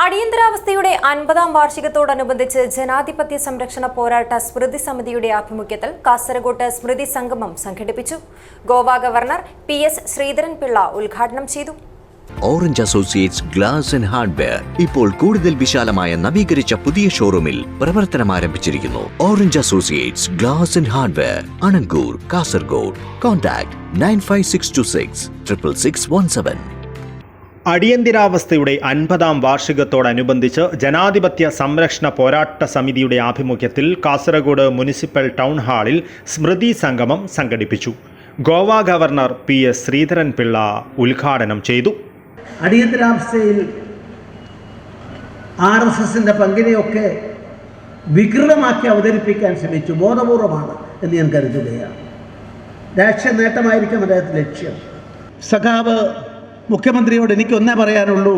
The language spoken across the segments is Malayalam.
അടിയന്തരാവസ്ഥയുടെ അൻപതാം വാർഷികത്തോടനുബന്ധിച്ച് ജനാധിപത്യ സംരക്ഷണ പോരാട്ട സ്മൃതി സമിതിയുടെ ആഭിമുഖ്യത്തിൽ കാസർഗോട്ട് സ്മൃതി സംഗമം സംഘടിപ്പിച്ചു. Goa governor P S Sreedharan Pillai ഉദ്ഘാടനം ചെയ്തു. Orange Associates glass and hardware ഇപ്പോൾ കൂടുതൽ വിശാലമായ നവീകരിച്ച പുതിയ ഷോറൂമിൽ പ്രവർത്തനം ആരംഭിച്ചിരിക്കുന്നു. Orange Associates glass and hardware Anangoor Kasaragod contact nine five six two six triple six one seven അടിയന്തരാവസ്ഥയുടെ അൻപതാം വാർഷികത്തോടനുബന്ധിച്ച് ജനാധിപത്യ സംരക്ഷണ പോരാട്ട സമിതിയുടെ ആഭിമുഖ്യത്തിൽ കാസർഗോഡ് മുനിസിപ്പൽ ടൗൺ ഹാളിൽ സ്മൃതി സംഗമം സംഘടിപ്പിച്ചു. Goa governor P S Sreedharan Pillai ഉദ്ഘാടനം ചെയ്തു. അടിയന്തരാവസ്ഥയിൽ ആർ എസ് എസിന്റെ പങ്കിനെയൊക്കെ വികൃതമാക്കി അവതരിപ്പിക്കാൻ ശ്രമിച്ചു. ബോധപൂർവമാണ് എന്ന് ഞാൻ കരുതുകയാണ്. രാഷ്ട്രീയ നേട്ടമായിരിക്കും അദ്ദേഹത്തിന്റെ ലക്ഷ്യം. സഖാവ് മുഖ്യമന്ത്രിയോട് എനിക്ക് ഒന്നേ പറയാനുള്ളൂ.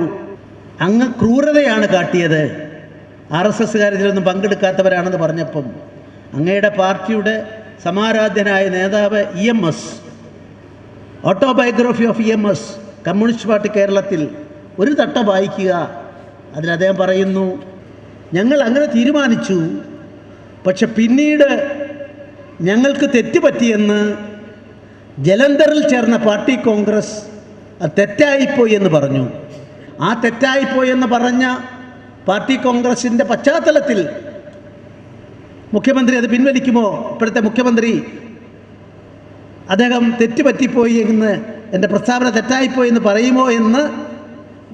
അങ്ങ് ക്രൂരതയാണ് കാട്ടിയത്. ആർ എസ് എസ്സുകാർ ഇതിലൊന്നും പങ്കെടുക്കാത്തവരാണെന്ന് പറഞ്ഞപ്പം അങ്ങയുടെ പാർട്ടിയുടെ സമാരാധ്യനായ നേതാവ് E M S autobiography of E M S communist party കേരളത്തിൽ ഒരു തട്ട വായിക്കുക. അതിൽ അദ്ദേഹം പറയുന്നു ഞങ്ങൾ അങ്ങനെ തീരുമാനിച്ചു. പക്ഷെ പിന്നീട് ഞങ്ങൾക്ക് തെറ്റുപറ്റിയെന്ന് ജലന്ധറിൽ ചേർന്ന പാർട്ടി കോൺഗ്രസ് തെറ്റായിപ്പോയി എന്ന് പറഞ്ഞു. ആ തെറ്റായിപ്പോയി എന്ന് പറഞ്ഞ പാർട്ടി കോൺഗ്രസിന്റെ പശ്ചാത്തലത്തിൽ മുഖ്യമന്ത്രി അത് പിൻവലിക്കുമോ? ഇപ്പോഴത്തെ മുഖ്യമന്ത്രി അദ്ദേഹം തെറ്റുപറ്റിപ്പോയി എന്ന് എന്റെ പ്രസ്താവന തെറ്റായിപ്പോയി എന്ന് പറയുമോ എന്ന്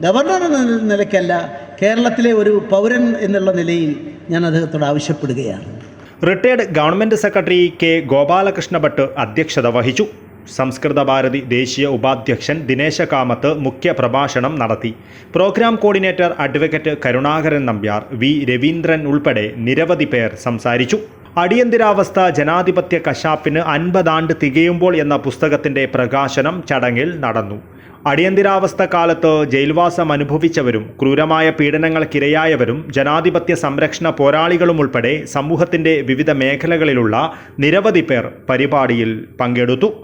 ഗവർണർ എന്ന നിലയ്ക്കല്ല. കേരളത്തിലെ ഒരു പൗരൻ എന്നുള്ള നിലയിൽ ഞാൻ അദ്ദേഹത്തോട് ആവശ്യപ്പെടുകയാണ്. Retired government secretary K Gopalakrishna Bhat അധ്യക്ഷത വഹിച്ചു. സംസ്കൃത ഭാരതി ദേശീയ ഉപാധ്യക്ഷൻ ദിനേശ കാമത്ത് മുഖ്യ പ്രഭാഷണം നടത്തി. Programme coordinator advocate Karunakaran Nambiar V. Raveendran ഉൾപ്പെടെ നിരവധി പേർ സംസാരിച്ചു. അടിയന്തിരാവസ്ഥ ജനാധിപത്യ കശാപ്പിന് അൻപതാണ്ട് തികയുമ്പോൾ എന്ന പുസ്തകത്തിന്റെ പ്രകാശനം ചടങ്ങിൽ നടന്നു. അടിയന്തിരാവസ്ഥ കാലത്ത് ജയിൽവാസം അനുഭവിച്ചവരും ക്രൂരമായ പീഡനങ്ങൾക്കിരയായവരും ജനാധിപത്യ സംരക്ഷണ പോരാളികളും ഉൾപ്പെടെ സമൂഹത്തിന്റെ വിവിധ മേഖലകളിലുള്ള നിരവധി പേർ പരിപാടിയിൽ പങ്കെടുത്തു.